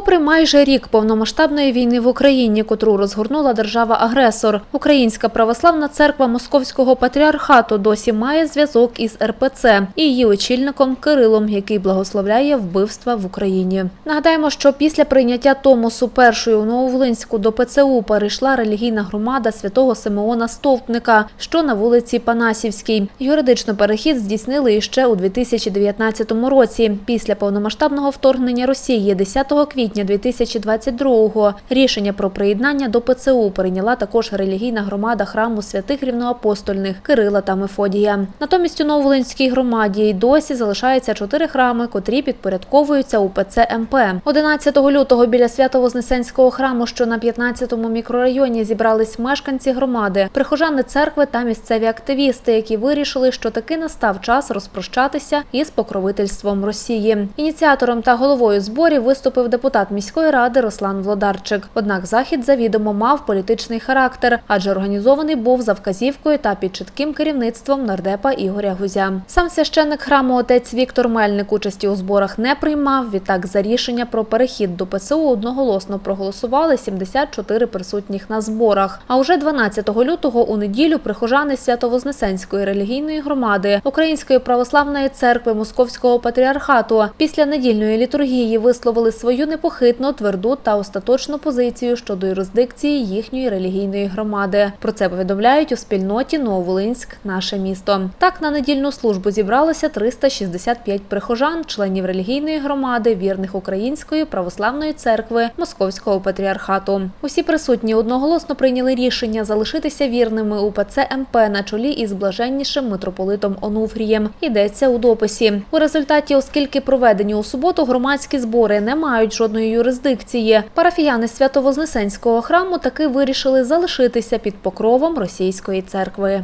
Попри майже рік повномасштабної війни в Україні, котру розгорнула держава-агресор, Українська православна церква Московського патріархату досі має зв'язок із РПЦ і її очільником Кирилом, який благословляє вбивства в Україні. Нагадаємо, що після прийняття Томосу першої у Нововолинську до ПЦУ перейшла релігійна громада святого Симеона Стовпника, що на вулиці Панасівській. Юридично перехід здійснили іще у 2019 році. Після повномасштабного вторгнення Росії 10 квітня 2022-го рішення про приєднання до ПЦУ прийняла також релігійна громада храму святих рівноапостольних Кирила та Мефодія. Натомість у Нововолинській громаді й досі залишаються чотири храми, котрі підпорядковуються УПЦ МП. 11 лютого біля Свято-Вознесенського храму, що на 15-му мікрорайоні зібрались мешканці громади, прихожани церкви та місцеві активісти, які вирішили, що таки настав час розпрощатися із покровительством Росії. Ініціатором та головою зборів виступив депутат міської ради Руслан Влодарчик. Однак захід завідомо мав політичний характер, адже організований був за вказівкою та під чітким керівництвом нардепа Ігоря Гузя. Сам священник храму отець Віктор Мельник участі у зборах не приймав. Відтак за рішення про перехід до ПЦУ одноголосно проголосували 74 присутніх на зборах. А уже 12 лютого у неділю прихожани Свято-Вознесенської релігійної громади Української православної церкви Московського патріархату після недільної літургії висловили свою непохитну, тверду та остаточну позицію щодо юрисдикції їхньої релігійної громади. Про це повідомляють у спільноті Нововолинськ, наше місто. Так на недільну службу зібралося 365 прихожан, членів релігійної громади, вірних Української православної церкви Московського патріархату. Усі присутні одноголосно прийняли рішення залишитися вірними УПЦ МП на чолі із блаженнішим митрополитом Онуфрієм. Йдеться у дописі. У результаті, оскільки проведені у суботу громадські збори не мають жодної юрисдикції, парафіяни Свято-Вознесенського храму таки вирішили залишитися під покровом російської церкви.